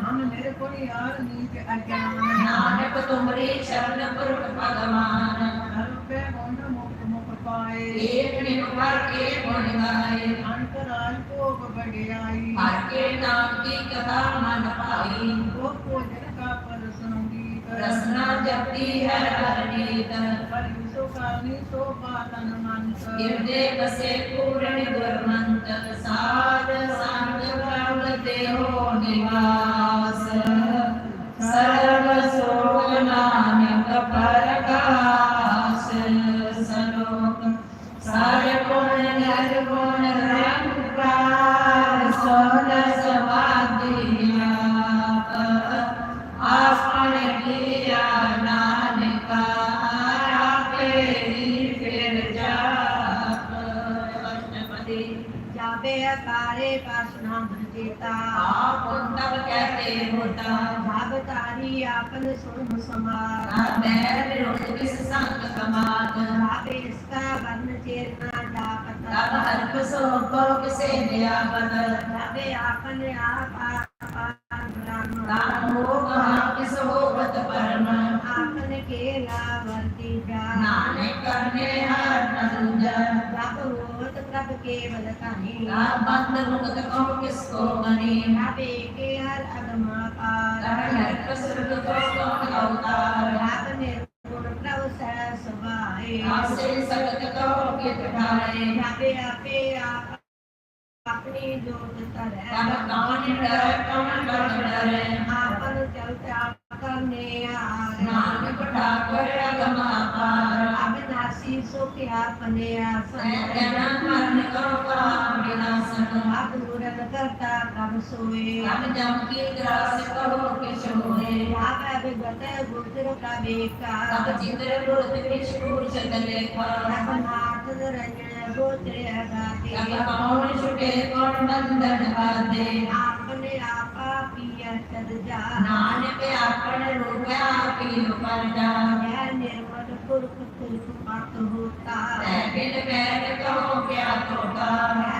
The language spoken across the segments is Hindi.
नाम मेरे को यार नीक अज्ञान नानक तो तुमरे शरण पुर भगवान। हर पे मोन मुख मुख पाए। एक निरपर के गुण गाए। अंतराल को बड़ाई हर के नाम की कथा मन पाई। वो पूजन का परसों की रसना जपती है हर नेत्र ਕਰਨੀ ਸੋਭਾ ਤਨ ਮਨ ਹਿਰਦੇ ਵਸੇ ਪੂਰਨ ਗੁਰਮੰਤ, ਸਾਧ ਸੰਗ ਪ੍ਰਭ ਦੇਹੋ ਨਿਵਾਸ। ਸਰਬ ਸੋਗ ਨਾਨਕ ਪਰਕਾਸ। ਸਲੋਕ, ਸਾਰੇ ਕੋਣ ਨਰ ਕੋਣ ਰੰਗ ਪਾਰ ਸੋਨਾ पारे पासुना भजेता आप तब कहते होता भागतारी आपन सोम समार मैं विरोध किस संग समार भावे इसका वर्ण चेतना जापता अब हर सो को किसे नियापत भावे आपन आप आप आप ब्राह्मण kemalakahin. Dapat na magkakaroon ng skomanin. Happy kayar agamata. Dahil nagkasunod ko ng kautar. Dapat na sa sabay. Asin sa katakaw kitakain. Happy happy अपनी जो तर है भगवान डर कौन डर डर आपन चलते आपने नाम पटा कर अगमापार आशीषों के आप बने आसन आप पूरन करता कब सोए? आप अभी बताए गुरुतर का बेका अब चित्र गुरुतर स्कूल चले पर अब नाथ रंजन गोत्रे अगाते अब कौन छुटे कौन बंधन बाधे? आपने आपा पिया चल जा नान पे आपन रूपया पीलो पर जा। गुरुकुल को होता बिन बैर कहो क्या होता तो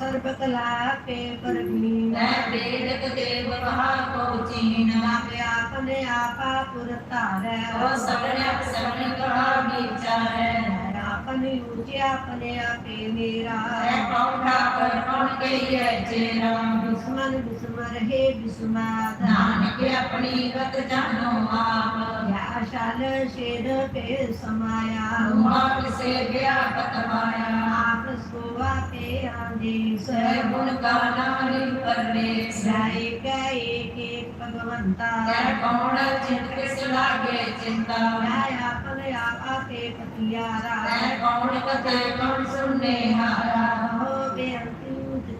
ਸਰਬਤ ਲਾਕੇ ਪਰਮੀ ਮੈਂ ਤੇਰੇ ਦੇਵ ਮਹਾ ਕੋ ਚੀਨ। ਆਪੇ ਆਪਨੇ ਆਪਾ ਪੁਰ ਧਾਰੈ। ਉਹ ਸਭਨੇ ਸਭਨੇ ਕਹਾ ਵਿਚਾਰੈ। ਆਪਨੇ ਉਚਿਆ ਆਪਨੇ ਆਪੇ ਮੇਰਾ। ਮੈਂ ਕੌਣ ਠਾਕਰ ਕੌਣ ਕਹੀਏ ਜੇ ਨਾਮ ਬਿਸਮਨ ਬਿਸਮਰ ਹੈ ਬਿਸਮਾਦ ਨਾਨਕ ਆਪਣੀ ਗਤ ਜਾਣੋ ਆਪ। ਯਾ ਸ਼ਾਲ ਸ਼ੇਰ ਪੇ ਸਮਾਇਆ। ਤੁਮਾ ਕਿਸੇ ਗਿਆ ਪਤਵਾਇਆ ਆਪ ਸੋਵਾ ਤੇ ਆਂਦੀ ਸਹਿ ਗੁਣ ਗਾਨਾ ਹਰਿ ਪਰਮੇਸ਼ ਜਾਏ ਗਏ ਏਕ ਭਗਵੰਤਾ। ਤੈ ਕੌਣ ਚਿੰਤ ਕਿਸ ਲਾਗੇ ਚਿੰਤਾ। ਮੈਂ ਆਪਨੇ ਆਪਾ ਤੇ ਪਤਿਆਰਾ। ਤੈ ਕੌਣ ਕਤੇ ਕੌਣ ਸੁਨੇ ਹਾਰਾ ਹੋ ਬੇਅੰਤੀ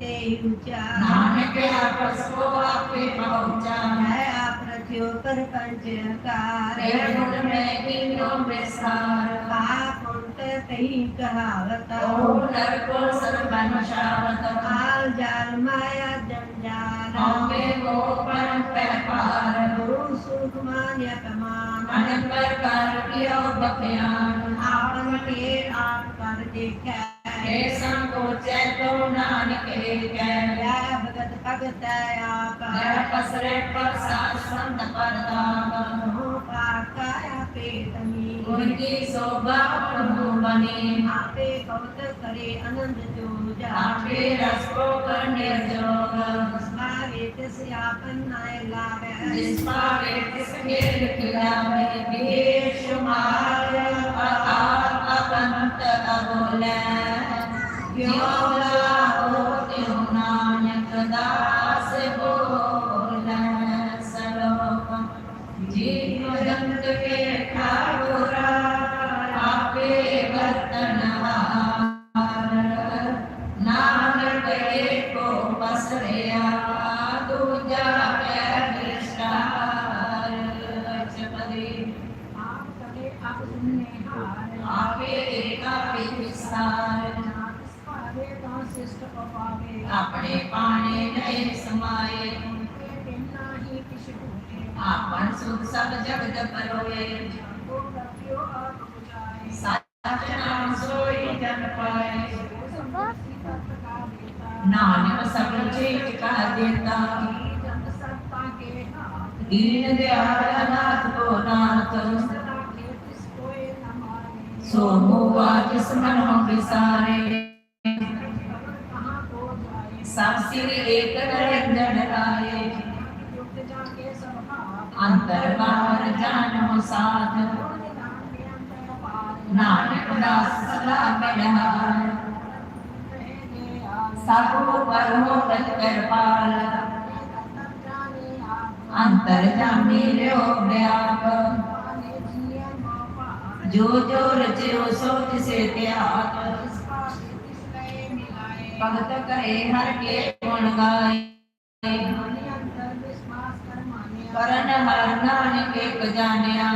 ते ऊँचा नाम के आपस को आपके पहुँचा है। आप रथियों पर पंचकार है गुण में किनो में सार आप उठ कहीं कहावत ओ नर को सब बनशावत काल जाल माया जंजाल आपके को परम व्यापार गुरु सुखमान अपमान मन पर कर किया बख्यान आपन के आप हे संको चैतोना निकले जय भगत भगत दया कर पसरे पर सात संत पर दाम रूपा काया पे तमी उनकी शोभा प्रभु बने आपे कौत करे अनंत जो जा आपे रस को करने जोग वेटस्य आपन्नाय लाभः विस्मा वेटस्य लाभे विदेशुमाय अपापन्त अबोल योगा होत्यो नान्यकदास्य बोल વિસ્તાર આપણે પાણે નયે સમાય આપણ સુખ સબ જગત પરોએ अंतर अंतरजामी व्याप जो जो रचयो सोच से त्याग भगत करे हर के गुण गाए। करण हर नानक जानिया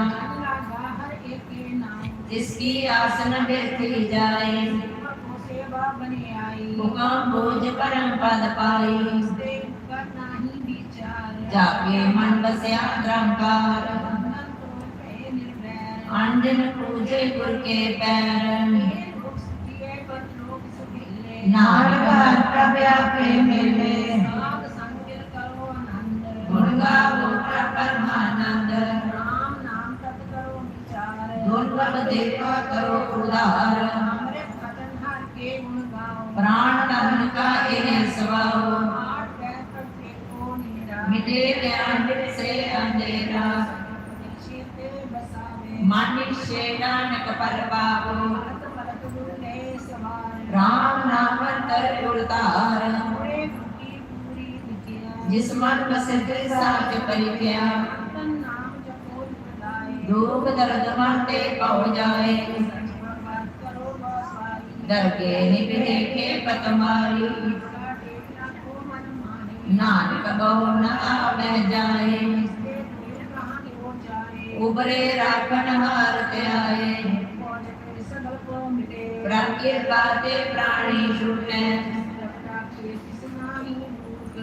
जिसकी आसन व्यक्ति जाए। मुकाम भोज परम पद पाए। जाके मन बसया ग्रंकार अंजन पूजे गुर के पैर। नारद प्रभ आपे मिले। गुण गाओ परमानंद। रब देखा करो उदार। प्राण कहन का एने सवाओ मिटे ज्ञान से अंधेरा। मानि शेदान कपर बाबो। राम नाम तर उड़तार। जिस मन में सिद्ध साथ परित्या धूप दर्द माटे पहुँच जाए डर के निभ देखे पतमारी नानक बहु न आवे जाए उबरे राखन हार के आए प्राकृत बाते प्राणी छूटे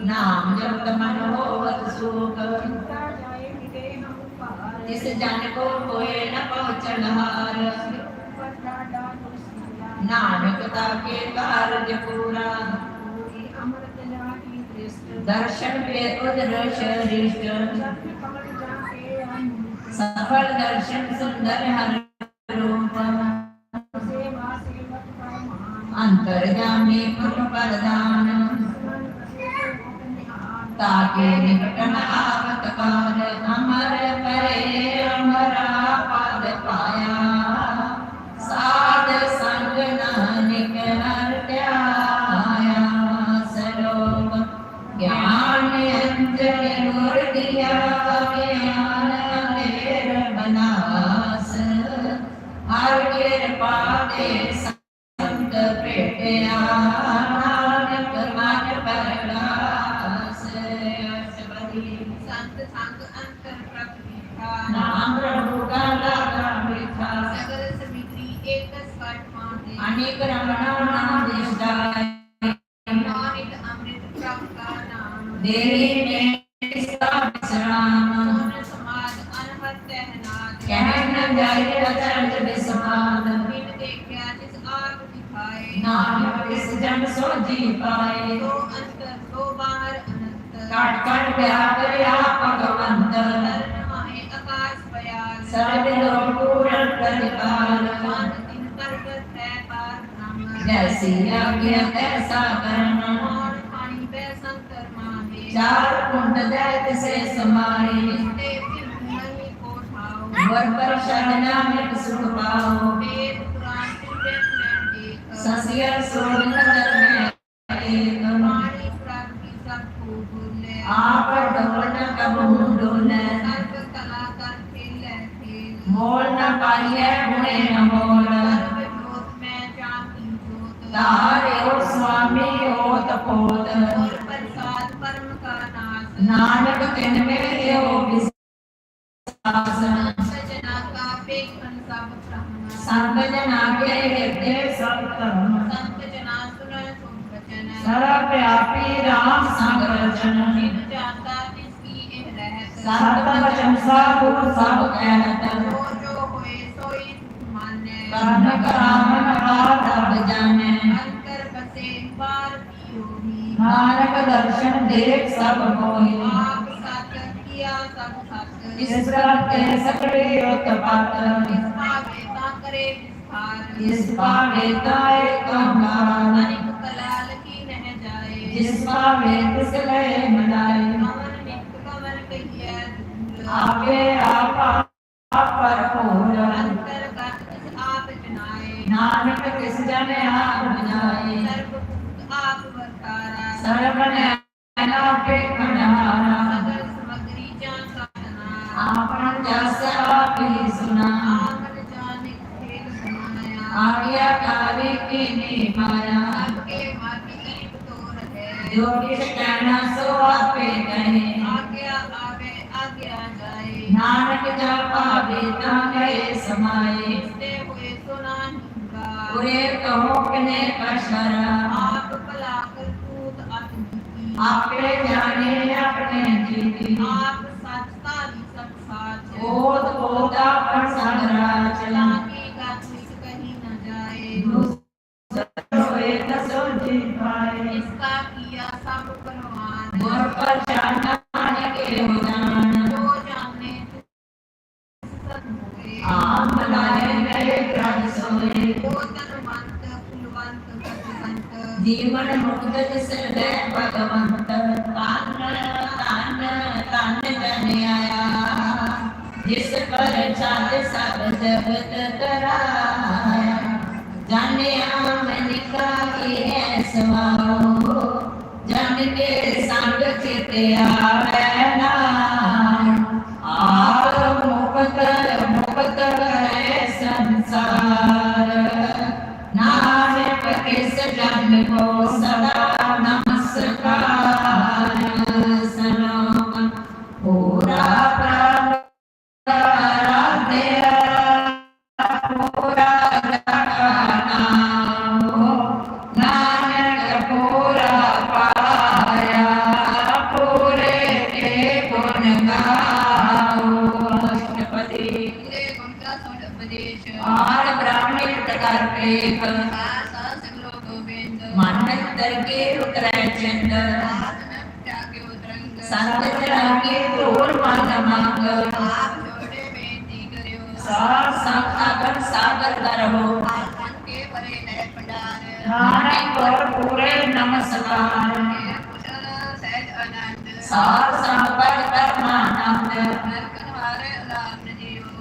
नाम जब मन होवत सुख। जिस जन को कोई न पहुँचन हार। नानक ताके कार्य पूरा। दर्शन पे उदर श्रेष्ठ सफल दर्शन सुंदर हर रूप। अंतर जामे परम प्रदान ताके निकट आवत पर अमर परे अमरा। नाम इस जन सो जी पाए तो अंतर तो बाहर अनंत काट काट प्यार या भगवंत माहे आकाश प्यार सर्व लोग पूर्ण परिपाल मान इन पर्वत है पार ब्रह्म जैसी आज्ञा तैसा करना और पानी पे संतर माहे चार कुंड दैत से समाए देव की भूमि को ठाओ वर पर शरण में सुख पाओ वेद सस्य सोनकरण आप डोल न कबहू डोल सर्व कला कर खेल। खेल बोल न पाइए हुए न बोल सर्व जोत में जाती जोत। तारे ओ स्वामी ओ तपोत और प्रसाद परम का नाश। नानक तिन में यो विश्वास। संपजनाग्रे हृदय सप्तम संपजनासुर संपजन सर्वव्यापी राम संरचन सात वचन सब सब कहत जो होए सोई मान्य कर्म काम रात अब जाने अंतर बसे पार योगी मानक दर्शन देख सब मोहि आप साथ किया सब साथ इस प्रकार सकले उत्पात इस पाप जिसका वेद एक हमारा कलाल की रह जाए। जिसका वेद से लय मिलाए कमर नित कमर कहिया आपे आप आप पर हो अंतर गत आप जनाए। नानक किस जने आप बनाए सर्व आप वरतारा सर्व ने ना पे कणारा आपके में मारा तो जो कहना सो आपे कहे आज्ञा आवे आज्ञा जाए। नानक जापा बेता गए समाए से हुए सुनान पूरे कहो कने पर आप कला कर पूत आपके जाने अपने जीती। आप Obrigada.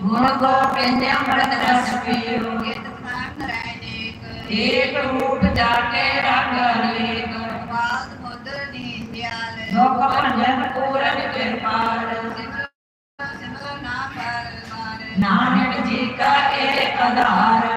ਗੁਣ ਕੋ ਪੈਂਦੇ ਅੰਮ੍ਰਿਤ ਰਸ ਪੀਓ ਕਿਤ ਪ੍ਰਾਨ ਰਹਿ ਨੇਕ ਏਕ ਰੂਪ ਜਾਕੇ ਰੰਗ ਅਨੇਕ ਬਾਦ ਮੁਦ ਦੀਨਿਆਲ ਲੋਕ ਭੰਜਨ ਪੂਰਨ ਕਿਰਪਾਲ ਸਿਮਰੋ ਨਾਮ ਪਰਮਾਰ ਨਾਨਕ ਜੀ ਕਾ ਇਹ ਆਧਾਰ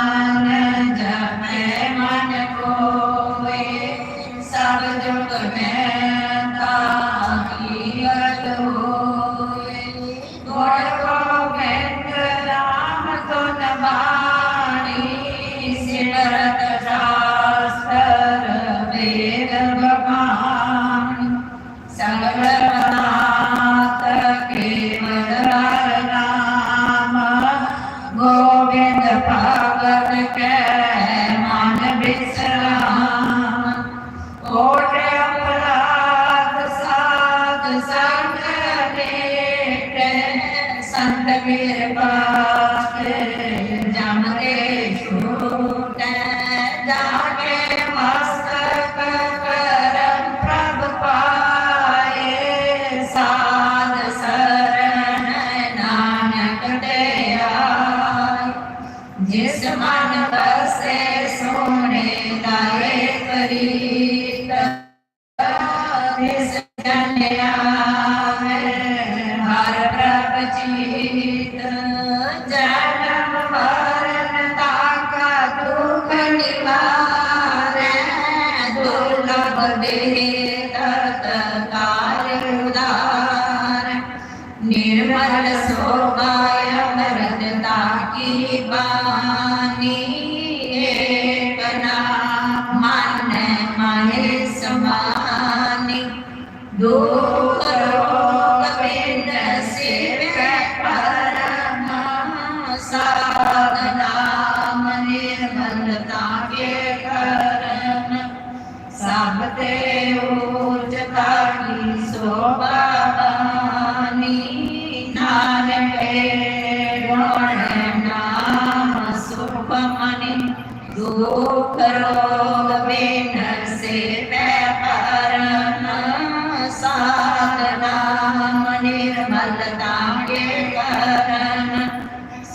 वर देंगे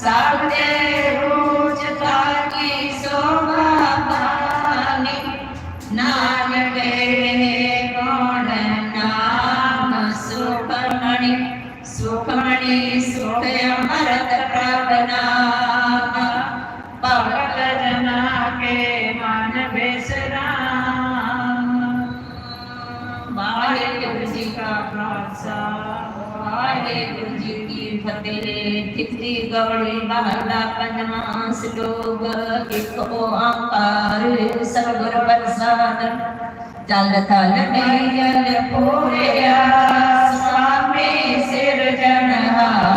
sabe? स्वरूप एक ओंकार सतगुर प्रसाद जल थल में जल पूरे स्वामी सिर जनहार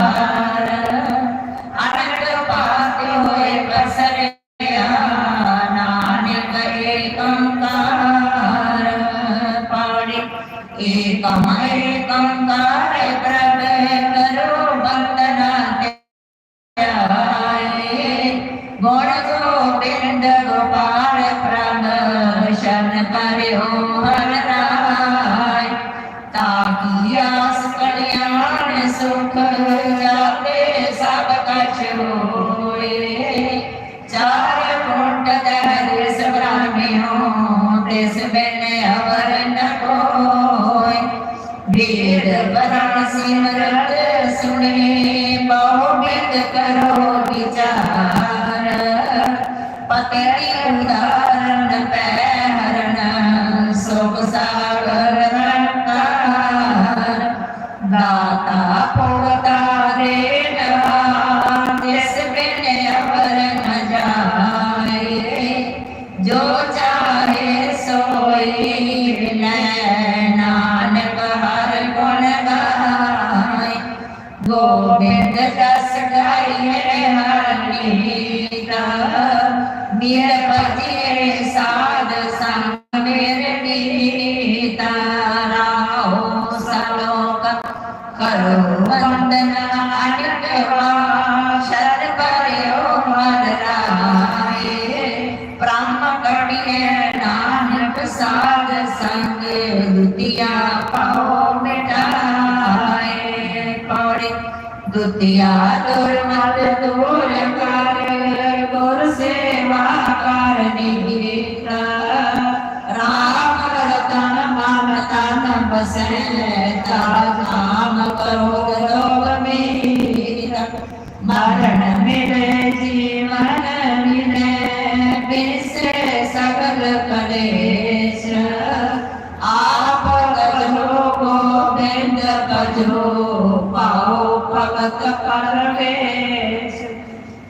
दुतिया दुर्मत दूर कर गुर सेवा करनी राम रतन मन तन बसे तब काम करो।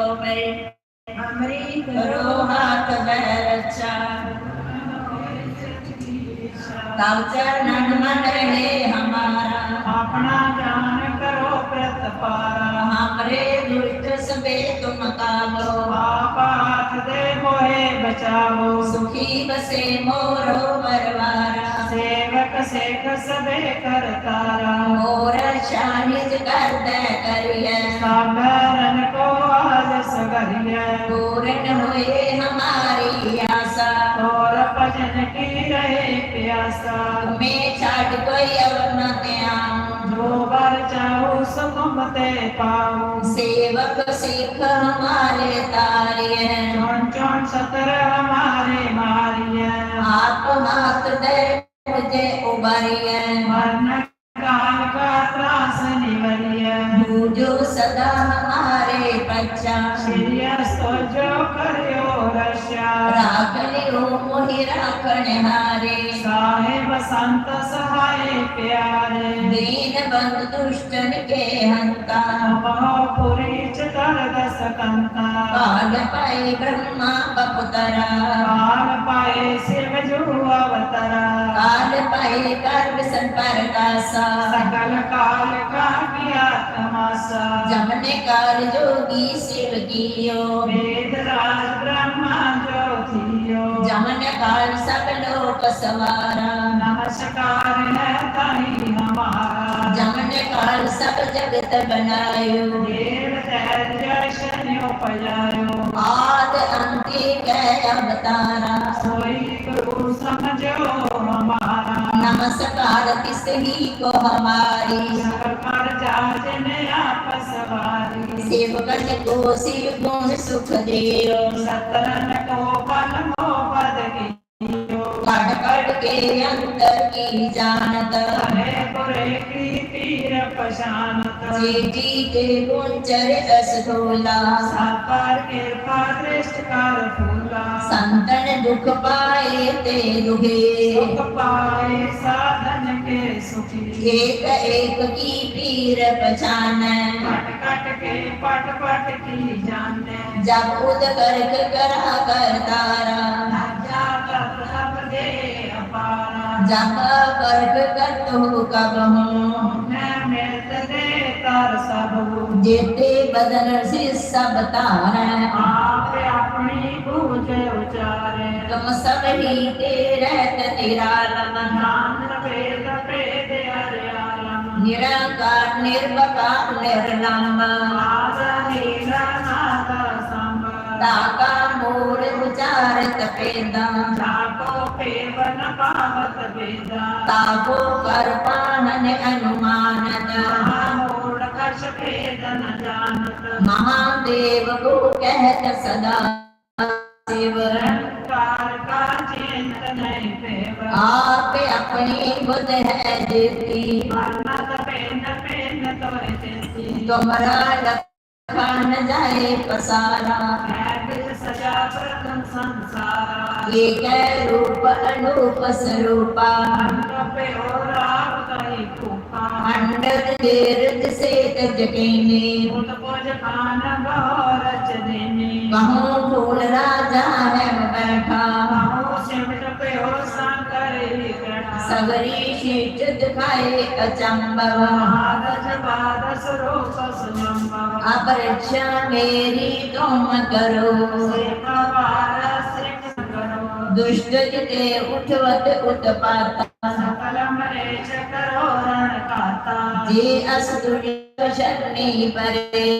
करो मैं हमरी करो हाथ अच्छा। मन रहे हमारा। अपना जान करो प्रतपारा हमरे दुष्ट सबे तुम कावो आप दे मोहे बचाओ सुखी बसे मोरो परवारा कसेक सबे कर तारा। मोर शानिज कर दे करिए। साकरन को आज सगरिए। पूर्ण होए हमारी आशा। और भजन की रहे प्यासा। मैं छाट कोई अब न त्याऊं जो बार चाहूँ सुमते पाऊँ। सेवक सिख हमारे तारिए। चौन चौन सतर हमारे मारिए। आप हाथ दे विजय उबारिय मरण काल का त्रास निवरिय भूजो सदा हमारे बच्चा श्रेय सोजो करियो रक्षा राखलियो मोहि राखण हारे आए बसंत सहाय प्यारे। दीन बंद दुष्ट के हंता दस कंता पाए ब्रह्मा बपुतरा। पाए शिव जो अवतरा। काल पाए संपर सकल काल का किया जमने काल जोगी शिव की वेद राज ब्रह्मा जो जमन काल सब लोक सवारा नमस्कार है ताई हमारा जमन काल सब जगत बनायो देव तैज शन्यो पजायो आद अंति कै अवतारा सोई गुरु समझो हमारा नमस्कार किस ही को हमारी सकल पर जाजन आपस वारी सेवकन को शिव गुण सुख दियो सतरन को बल के अंतर की जानत हरे पुरे की जेठी के गुंचर रस ढोला साकार कृपा दृष्ट कर फूला संतन दुख पाए ते दुहे सुख पाए साधन के सुखी एक एक की पीर पहचान कट के पट पट की जाने जब उद करक करा कर तारा जब करक कर तो कब हूँ मैं मिलत दे तर सब जेते बदन से सब तार आप अपनी बूझ उचारे तुम सब ही ते रहत निरालम नाम वेद प्रेद निराकार संग ताका उचारत पेदा। पेवन पावत ताको अनुमानत। जानत। महादेव को कहत सदा शिव। निरंकार का चिंत नहीं पेव। आप अपनी बुद्ध है देती वर्णत पे तोरे तेती तुमरा लखा जाए पसारा सजा प्रथम संसार ये कै रूप अनूप स्वरूपा अंग पे और आप कहीं कूपा मंडल तीर्थ से तज केने भूत खान गौर चदेने कहूँ फूल राजा है बैठा बाहु सिमट पे हो शंकर अचंबव सुजम्बव अपरक्षा मेरी तुम करो दुष्ट जिते उठवत उत्पाता सकल मरेच करो रण काता जे शरणी परे।